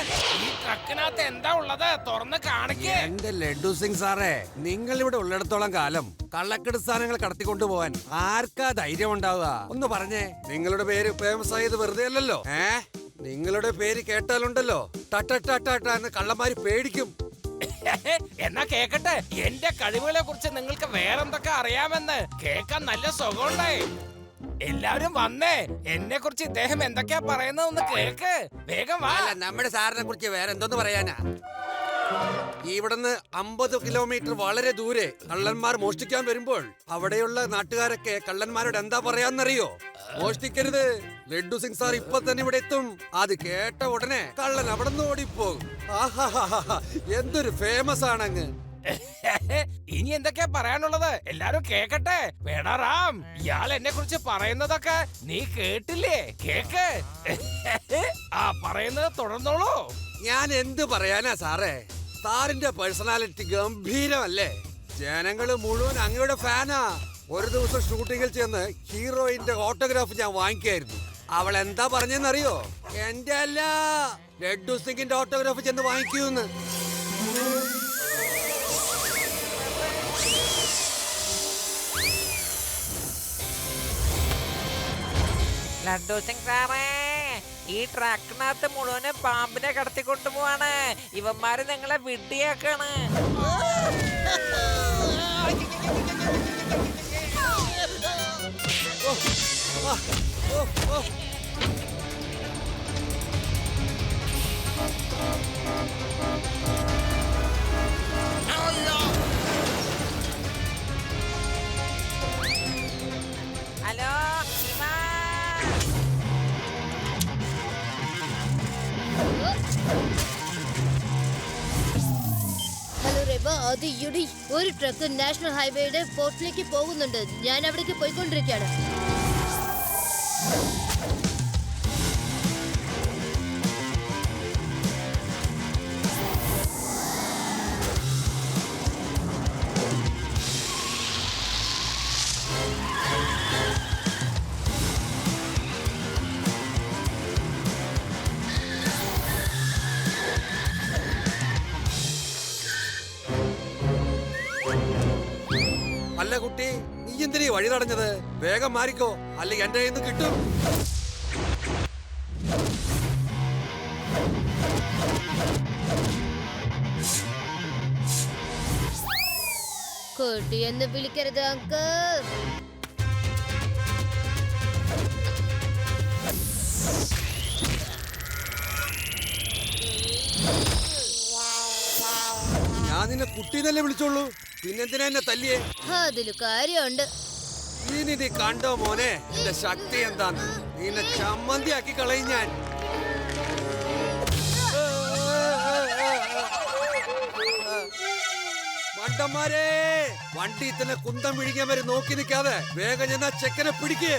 ഈ ട്രക്കിനകത്ത് എന്താ ഉള്ളത്? തുറന്ന് കാണിക്കേ. എന്റെ ലഡ്ഡു സിംഗ് സാറേ നിങ്ങൾ ഇവിടെ ഉള്ളിടത്തോളം കാലം കള്ളക്കെട് സ്ഥാനങ്ങൾ കടത്തിക്കൊണ്ടുപോവാൻ ആർക്കാ ധൈര്യം ഉണ്ടാവുക? ഒന്ന് പറഞ്ഞേ. നിങ്ങളുടെ പേര് ഫേമസ് ആയത് വെറുതെ അല്ലല്ലോ? ഏ? നിങ്ങളുടെ പേര് കേട്ടാലുണ്ടല്ലോ. ടട്ട എന്ന് കള്ളന്മാര് പേടിക്കും. എന്നാ കേക്കട്ടെ. എന്റെ കഴിവുകളെ കുറിച്ച് നിങ്ങൾക്ക് വേറെന്തൊക്കെ അറിയാമെന്ന് കേക്കാൻ നല്ല സുഖമുണ്ടേ എല്ലാവരും വന്നേ. എന്നെ കുറിച്ച് ഇദ്ദേഹം എന്തൊക്കെയാ പറയുന്നതെന്ന് കേൾക്ക്. വേഗം വാ. അല്ല നമ്മുടെ സാറിനെ കുറിച്ച് വേറെ എന്തോന്ന് പറയാനാ? ഇവിടുന്ന് അമ്പത് കിലോമീറ്റർ വളരെ ദൂരെ കള്ളന്മാർ മോഷ്ടിക്കാൻ വരുമ്പോൾ അവിടെയുള്ള നാട്ടുകാരൊക്കെ കള്ളന്മാരോട് എന്താ പറയാന്നറിയോ? മോഷ്ടിക്കരുത്. ലഡ്ഡു സിംഗ് സാർ ഇപ്പൊ തന്നെ ഇവിടെ എത്തും. അത് കേട്ട ഉടനെ കള്ളൻ അവിടെ നിന്ന് ഓടിപ്പോകും. എന്തൊരു ഫേമസ് ആണങ്ങ്. ഇനി എന്തൊക്കെയാ പറയാനുള്ളത്? എല്ലാരും കേക്കട്ടെ. വേടാറാം ഇയാൾ എന്നെ കുറിച്ച് പറയുന്നതൊക്കെ നീ കേട്ടില്ലേ? കേക്ക്. ആ പറയുന്നത് തുടർന്നോളൂ. ഞാൻ എന്ത് പറയാനാ സാറേ? സാറിന്റെ പേഴ്സണാലിറ്റി ഗംഭീരമല്ലേ? ജനങ്ങൾ മുഴുവൻ അങ്ങയുടെ ഫാനാ. ഒരു ദിവസം ഷൂട്ടിങ്ങിൽ ചെന്ന് ഹീറോയിന്റെ ഓട്ടോഗ്രാഫ് ഞാൻ വാങ്ങിക്കായിരുന്നു. അവൾ എന്താ പറഞ്ഞെന്നറിയോ? എന്റെ അല്ല ലഡ്ഡു സിംഗിന്റെ ഓട്ടോഗ്രാഫ് ചെന്ന് വാങ്ങിക്കൂന്ന്. ലഡ്ഡു സിംഗ് സാറേ ഈ ട്രാക്കിനകത്ത് മുഴുവനും പാമ്പിനെ കടത്തിക്കൊണ്ടു പോവാണ് ഇവന്മാര് നിങ്ങളെ വിഡ്ഢിയാക്കാണ് Oh, oh, ഓ. അത് ഒരു ട്രക്ക് നാഷണൽ ഹൈവേയുടെ പോർട്ടിലേക്ക് പോകുന്നുണ്ട്. ഞാൻ അവിടേക്ക് പോയിക്കൊണ്ടിരിക്കുകയാണ്. കുട്ടി നീ എന്തിനീ വഴി തടഞ്ഞത്? വേഗം മാറിക്കോ അല്ലെങ്കിൽ എന്റെ കയ്യിൽ നിന്ന് കിട്ടും. കുട്ടി എന്ന് വിളിക്കരുത് അങ്ക് ഞാൻ നിന്നെ കുട്ടീന്നല്ലേ വിളിച്ചോളൂ. പിന്നെന്തിനാ എന്നെ തല്ലിയേ? അതിൽ കാര്യമുണ്ട്. ഇനി നീ കണ്ടോ മോനെ? എന്റെ ശക്തി എന്താന്ന്? നിന്നെ ചമ്മന്തിയാക്കി കളയും ഞാൻ. മണ്ടന്മാരെ വണ്ടി തന്നെ കുന്തം പിടിക്കാൻ വരെ നോക്കി നിൽക്കാതെ വേഗം ചെന്നാ ചെക്കനെ പിടിക്കേ.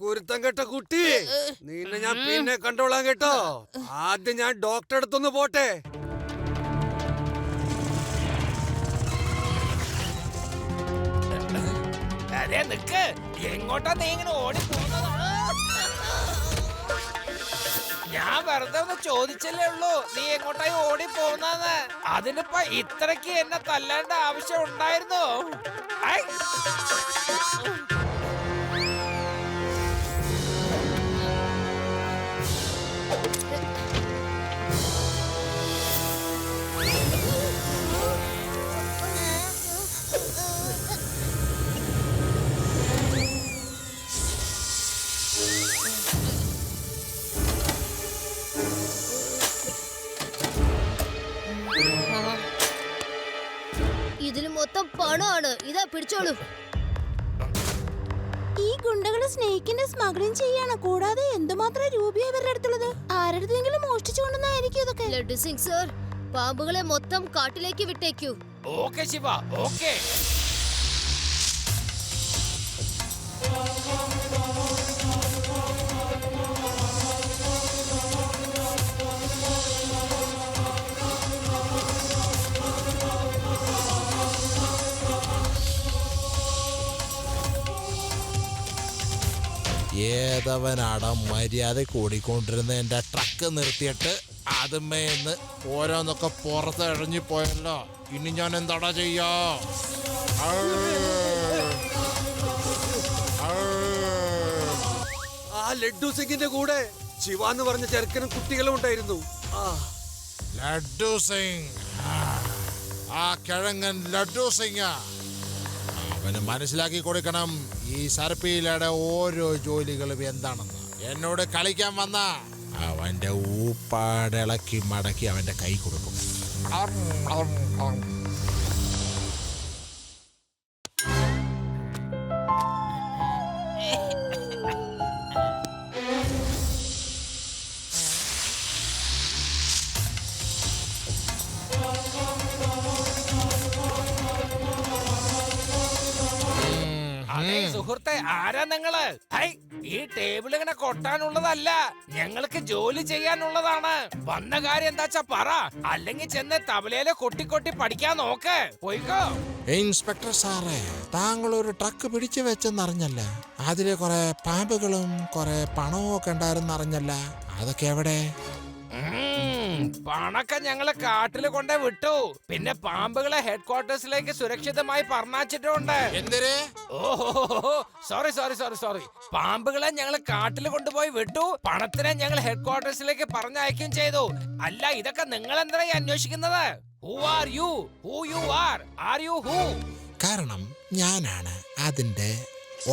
കുരുത്തം കെട്ട കുട്ടി. നിന്നെ ഞാൻ പിന്നെ കണ്ടോളാം കേട്ടോ. ആദ്യം ഞാൻ ഡോക്ടറെ അടുത്തൊന്ന് പോട്ടെ. അതെ നിക്ക്. എങ്ങോട്ടാ നീ ഇങ്ങനെ ഓടി പോകുന്നത്? ഞാൻ വെറുതെ ഒന്ന് ചോദിച്ചല്ലേ ഉള്ളൂ. നീ എങ്ങോട്ടായി ഓടി പോകുന്നതെന്ന്? അതിനിപ്പോ ഇത്രക്ക് എന്നെ തല്ലേണ്ട ആവശ്യം ഉണ്ടായിരുന്നു? പിടിച്ചോളൂ. ഈ ഗുണ്ടകൾ സ്നേഹിക്കിന്റെ സ്മഗ്ലിംഗ് ചെയ്യാണ്. കൂടാതെ എന്തുമാത്രം രൂപയാ ഇവരുടെ അടുത്തുള്ളത്? ആരുടെങ്കിലും മോഷ്ടിച്ചു കൊണ്ടുവന്നായിരിക്കും ഇതൊക്കെ. ലഡു സിംഗ് സർ പാമ്പുകളെ മൊത്തം കാട്ടിലേക്ക് വിട്ടേക്കൂ. Okay Shiva okay. ഏതവനാടാ മര്യാദ കൂടിക്കൊണ്ടിരുന്ന എന്റെ ട്രക്ക് നിർത്തിയിട്ട് അതുമേന്ന് ഓരോന്നൊക്കെ പുറത്ത് ഇഴഞ്ഞു പോയല്ലോ. ഇനി ഞാൻ എന്താടാ ചെയ്യാ. ആ ലഡ്ഡു സിംഗിന്റെ കൂടെ ശിവ എന്ന് പറഞ്ഞ ചെറുക്കനും കുട്ടികളും ഉണ്ടായിരുന്നു. ലഡ്ഡു സിംഗ്. ആ കിഴങ്ങൻ ലഡ്ഡു സിംഗ്. അവന് മനസ്സിലാക്കി കൊടുക്കണം. ഈ സർപ്പിയിലയുടെ ഓരോ ജോലികളും എന്താണെന്ന്. എന്നോട് കളിക്കാൻ വന്ന. അവന്റെ ഊപ്പാടിളക്കി മടക്കി അവന്റെ കൈ കൊടുക്കും. സുഹൃത്തെ ആരാ നിങ്ങൾ? ഈ ടേബിൾ ഇങ്ങനെ കൊട്ടാനുള്ളതല്ല. ഞങ്ങൾക്ക് ജോലി ചെയ്യാനുള്ളതാണ്. വന്ന കാര്യം എന്താച്ചാ പറ. അല്ലെങ്കിൽ ചെന്ന് തബലയിലെ കൊട്ടി കൊട്ടി പഠിക്കാൻ നോക്ക്. പോയിക്കോ. ഇൻസ്പെക്ടർ സാറേ താങ്കൾ ഒരു ട്രക്ക് പിടിച്ചു വെച്ചെന്നറിഞ്ഞല്ല. അതിലെ കുറെ പാമ്പുകളും കുറെ പണവും ഒക്കെ ഉണ്ടായിരുന്നറിഞ്ഞല്ല. അതൊക്കെ എവിടെ? പണൊക്കെ ഞങ്ങളെ കാട്ടിൽ കൊണ്ടേ വിട്ടു. പിന്നെ പാമ്പുകളെ ഹെഡ് ക്വാർട്ടേഴ്സിലേക്ക് സുരക്ഷിതമായി പറഞ്ഞാച്ചിട്ടുണ്ട് എന്തിര് ഓഹോ സോറി സോറി സോറി സോറി. പാമ്പുകളെ ഞങ്ങൾ കാട്ടിൽ കൊണ്ടുപോയി വിട്ടു. പണത്തിനെ ഞങ്ങൾ ഹെഡ് ക്വാർട്ടേഴ്സിലേക്ക് പറഞ്ഞയക്കുകയും ചെയ്തു. അല്ല ഇതൊക്കെ നിങ്ങൾ എന്തായി അന്വേഷിക്കുന്നത്? Who are you who you are are you who കാരണം ഞാനാണ് അതിന്റെ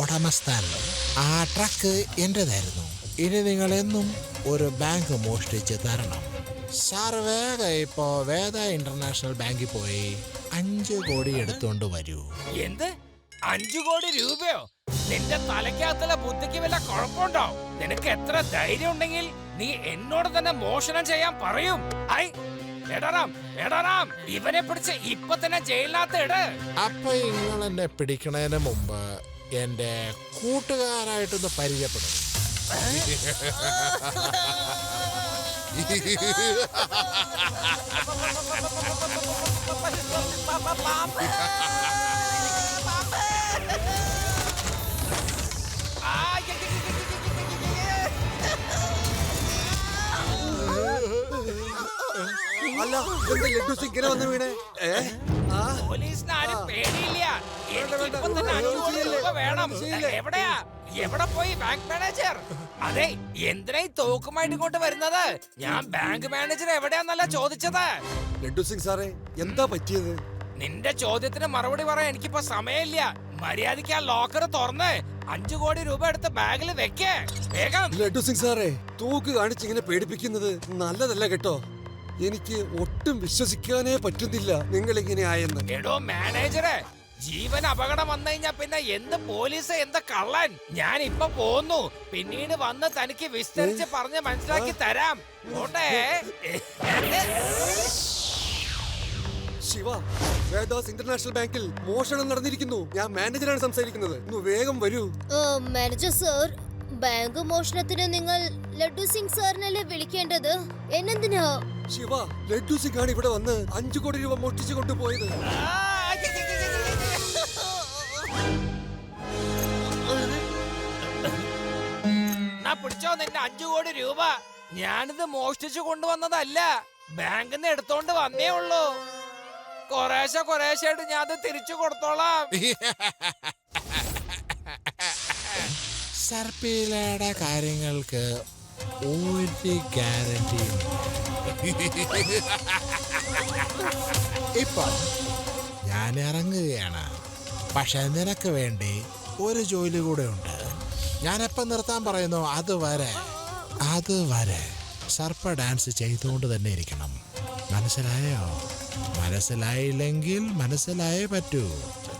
ഉടമസ്ഥാനം ആ ട്രക്ക് എന്റേതായിരുന്നു ഇനി നിങ്ങൾ എന്നും ഒരു ബാങ്ക് മോഷ്ടിച്ച് തരണം. സാർ വേഗം ഇപ്പോ വേദ ഇന്റർനാഷണൽ ബാങ്കിൽ പോയി അഞ്ചു കോടി എടുത്തുകൊണ്ട് വരൂ. എന്ത്? അഞ്ചു കോടി രൂപയോ? നിന്റെ തലയ്ക്കകത്തുള്ള ബുദ്ധിക്ക് വല്ല കുഴപ്പമുണ്ടോ? നിനക്ക് എത്ര ധൈര്യം ഉണ്ടെങ്കിൽ നീ എന്നോട് തന്നെ മോഷണം ചെയ്യാൻ പറയും. ഐ എടറാം എടറാം ഇവനെ പിടിച്ച് ഇപ്പൊ തന്നെ ജയിലിനകത്ത് ഇട്. അപ്പൊ നിങ്ങൾ എന്നെ പിടിക്കണതിന് മുമ്പ് എന്റെ കൂട്ടുകാരായിട്ടൊന്ന് പരിചയപ്പെടും അല്ല എന്താ ലഡ്ഡു സിക്കിനെ വന്ന് വീണേ? പോലീസിന് ആരും പേടിയില്ല. വേണം. എവിടെയാ? എവിടെ പോയി ബാങ്ക് മാനേജർ അതെ എന്തിനാ ഈ തോക്കുമായിട്ട് ഇങ്ങോട്ട് വരുന്നത്? ഞാൻ ബാങ്ക് മാനേജർ എവിടെയാന്നല്ല ചോദിച്ചത്. ലഡ്ഡു സിംഗ് സാറേ എന്താ പറ്റിയത്? നിന്റെ ചോദ്യത്തിന് മറുപടി പറയാൻ എനിക്കിപ്പോ സമയമില്ല. മര്യാദയ്ക്ക് ആ ലോക്കർ തുറന്ന് അഞ്ചു കോടി രൂപ എടുത്ത് ബാഗിൽ വെക്കേ. വേഗം. ലഡ്ഡു സിംഗ് സാറേ തൂക്ക് കാണിച്ച് ഇങ്ങനെ പേടിപ്പിക്കുന്നത് നല്ലതല്ല കേട്ടോ. എനിക്ക് ഒട്ടും വിശ്വസിക്കാനേ പറ്റുന്നില്ല നിങ്ങൾ ഇങ്ങനെ ആയെന്ന് എടോ മാനേജറെ ജീവൻ അപകടം വന്നു കഴിഞ്ഞാ പിന്നെ എന്ത് പോലീസ് എന്ത് കള്ളൻ? ഞാൻ ഇപ്പൊ പോന്നു. പിന്നീട് വന്ന് തനിക്ക് വിസ്തരിച്ച് പറഞ്ഞ് മനസ്സിലാക്കി തരാം. ഓട്ടെ ശിവ വേദാസ് ഇന്റർനാഷണൽ ബാങ്കിൽ മോഷണം നടന്നിരിക്കുന്നു. ഞാൻ മാനേജറാണ് സംസാരിക്കുന്നത്. ഒന്ന് വേഗം വരൂ. ഓ, മാനേജർ സർ ബാങ്ക് മോഷണത്തിന് നിങ്ങൾ ലഡു സിംഗ് സാറിനല്ലേ വിളിക്കേണ്ടത്? എന്നെന്തിനാ? ശിവ ലഡു സിംഗ് ആണ് ഇവിടെ വന്ന് അഞ്ചു കോടി രൂപ മോഷ്ടിച്ചു കൊണ്ടുപോയത്. പിടിച്ചോ നിന്റെ അഞ്ചു കോടി രൂപ. ഞാനിത് മോഷ്ടിച്ചു കൊണ്ടുവന്നതല്ല. ബാങ്കിൽ നിന്ന് എടുത്തോണ്ട് വന്നേ ഉള്ളൂ. കൊറേശ്ശെ കൊറേശ്ശായിട്ട് ഞാൻ അത് തിരിച്ചു കൊടുത്തോളാം. സർപ്പീലയുടെ കാര്യങ്ങൾക്ക് ഒരു ഗ്യാരണ്ടിയും ഇപ്പൊ ഞാൻ ഇറങ്ങുകയാണ്. പക്ഷെ നിനക്ക് വേണ്ടി ഒരു ജോലി കൂടെ ഉണ്ട്. ഞാൻ എപ്പം നിർത്താൻ പറയുന്നു അതുവരെ അതുവരെ സർപ്പ ഡാൻസ് ചെയ്തുകൊണ്ട് തന്നെ ഇരിക്കണം. മനസ്സിലായോ? മനസ്സിലായില്ലെങ്കിൽ മനസ്സിലായേ പറ്റൂ.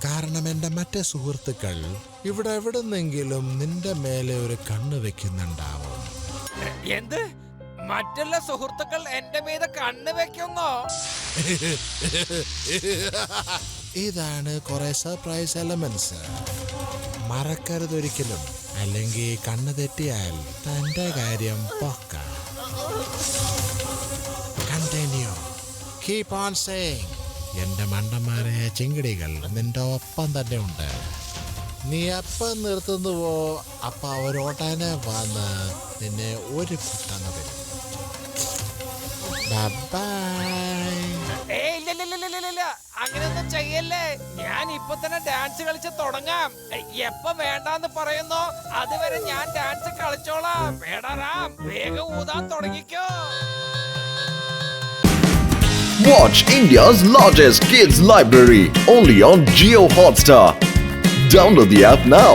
കാരണം എന്റെ മറ്റേ സുഹൃത്തുക്കൾ ഇവിടെ എവിടുന്നെങ്കിലും നിന്റെ മേലെ ഒരു കണ്ണ് വെക്കുന്നുണ്ടാവും. എന്ത്? മറ്റുള്ള സുഹൃത്തുക്കൾ എന്റെ മീതെ കണ്ണ് വെക്കുന്നോ? ഇതാണ് കുറെ സർപ്രൈസ് എലമെന്റ്സ് മറക്കരുതൊരിക്കലും അല്ലെങ്കിൽ കണ്ണ് തെറ്റിയാൽ തന്റെ കാര്യം പൊക്ക. കണ്ടിന്യൂ കീപ് ഓൺ സേയിങ് എന്റെ മണ്ടന്മാരെ ചിങ്കിടികൾ നിന്റെ ഒപ്പം തന്നെ ഉണ്ട്. നീ എപ്പം നിർത്തുന്നുവോ അപ്പം അവരോടനെ വന്ന് നിന്നെ ഒരു കുട്ടങ്ങ തരും. ബൈ അങ്ങനെയൊന്നും ചെയ്യല്ലേ ഞാൻ ഇപ്പൊ തന്നെ ഡാൻസ് കളിച്ച് തുടങ്ങാം എപ്പൊ വേണ്ടാന്ന് പറയുന്നോ അതുവരെ ഞാൻ ഡാൻസ് കളിച്ചോളാം വേടാറാം വേഗം ഊതാൻ തുടങ്ങിക്കോ Watch India's largest kids library only on Geo Hotstar. Download the app now.